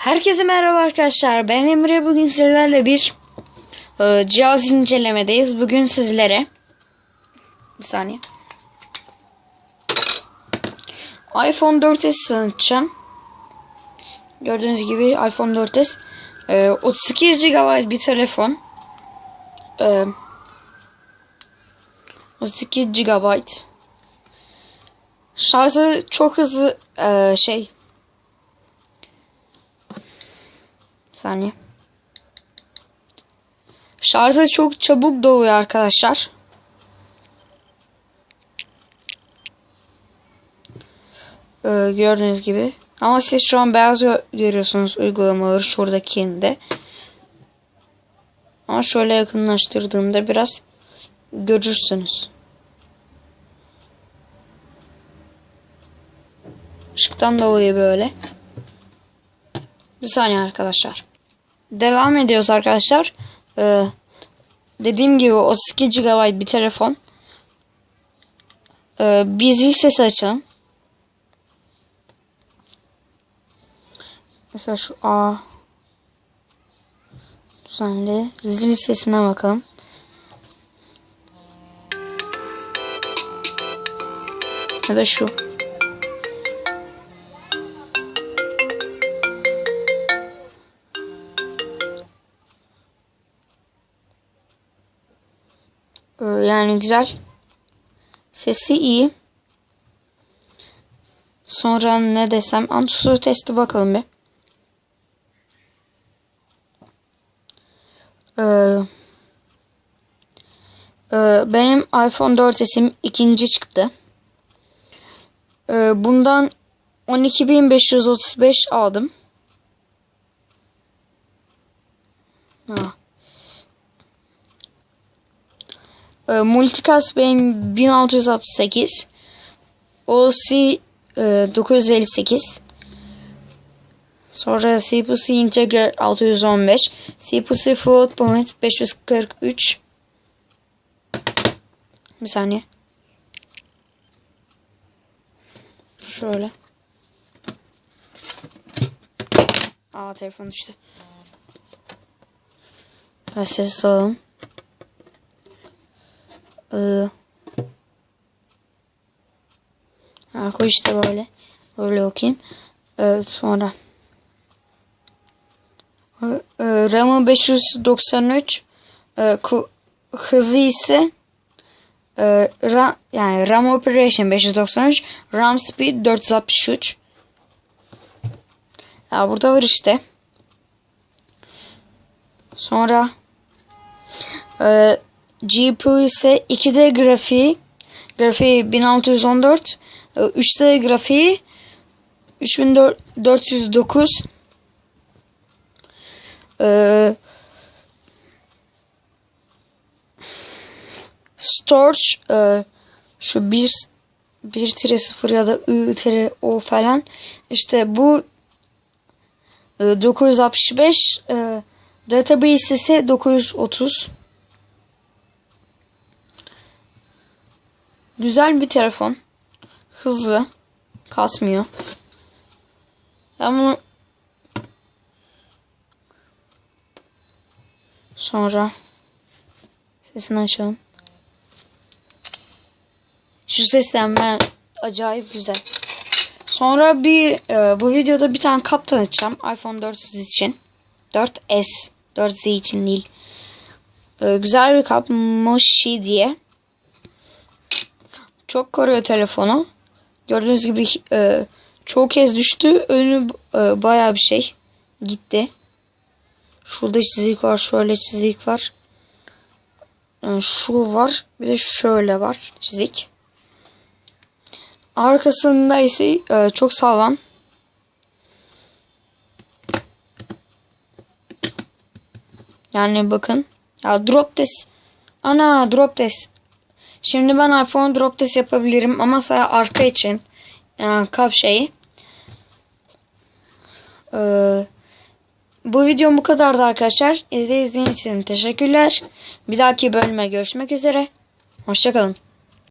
Herkese merhaba arkadaşlar. Ben Emre. Bugün sizlerle bir e, cihaz incelemedeyiz. Bugün sizlere bir saniye. iPhone 4s tanıtacağım. Gördüğünüz gibi iPhone 4s e, 32 GB bir telefon. E, 32 GB. Şarjı çok hızlı e, şey Bir saniye. Şarjı çok çabuk doluyor arkadaşlar. Ee, gördüğünüz gibi. Ama siz şu an beyaz gö- görüyorsunuz uygulamaları şuradakinde. Ama şöyle yakınlaştırdığımda biraz görürsünüz. Işıktan dolayı böyle. Bir saniye arkadaşlar. Devam ediyoruz arkadaşlar. Ee, dediğim gibi 32 GB bir telefon. Ee, bir zil sesi açalım. Mesela şu A. Düzenli. Zil sesine bakalım. Ya da şu. Yani güzel. Sesi iyi. Sonra ne desem Antusu testi bakalım bir. Ee, e, benim iPhone 4s'im ikinci çıktı. Ee, bundan 12.535 aldım. Ha. E, Multicast benim 1668. OC e, 958. Sonra CPC Integra 615. CPC Float Point 543. Bir saniye. Şöyle. Aa telefon düştü. Ben ses alalım. Ee, koy işte böyle. Böyle okuyayım. Evet sonra. Ee, RAM'ı 593. E, ku- hızı ise e, RAM, yani RAM Operation 593. RAM Speed 463. Ya burada var işte. Sonra e, GPU ise 2D grafiği grafiği 1614 e, 3D grafiği 3409 e, storage e, şu 1 1 tire 0 ya da I tire O falan. İşte bu e, 965 e, database ise 930 Güzel bir telefon. Hızlı. Kasmıyor. Ben bunu sonra sesini açalım. Şu sesten ben acayip güzel. Sonra bir e, bu videoda bir tane kap tanıtacağım. iPhone 4 için. 4S. 4Z için değil. E, güzel bir kap. Moshi diye. Çok koruyor telefonu. Gördüğünüz gibi e, çoğu kez düştü. Önü e, baya bir şey. Gitti. Şurada çizik var. Şöyle çizik var. E, şu var. Bir de şöyle var. Çizik. Arkasında ise e, çok sağlam. Yani bakın. Ya drop test. Ana drop test. Şimdi ben iPhone drop test yapabilirim ama sadece arka için yani kap şeyi. Ee, bu videom bu kadardı arkadaşlar. İzlediğiniz için teşekkürler. Bir dahaki bölüme görüşmek üzere. Hoşçakalın.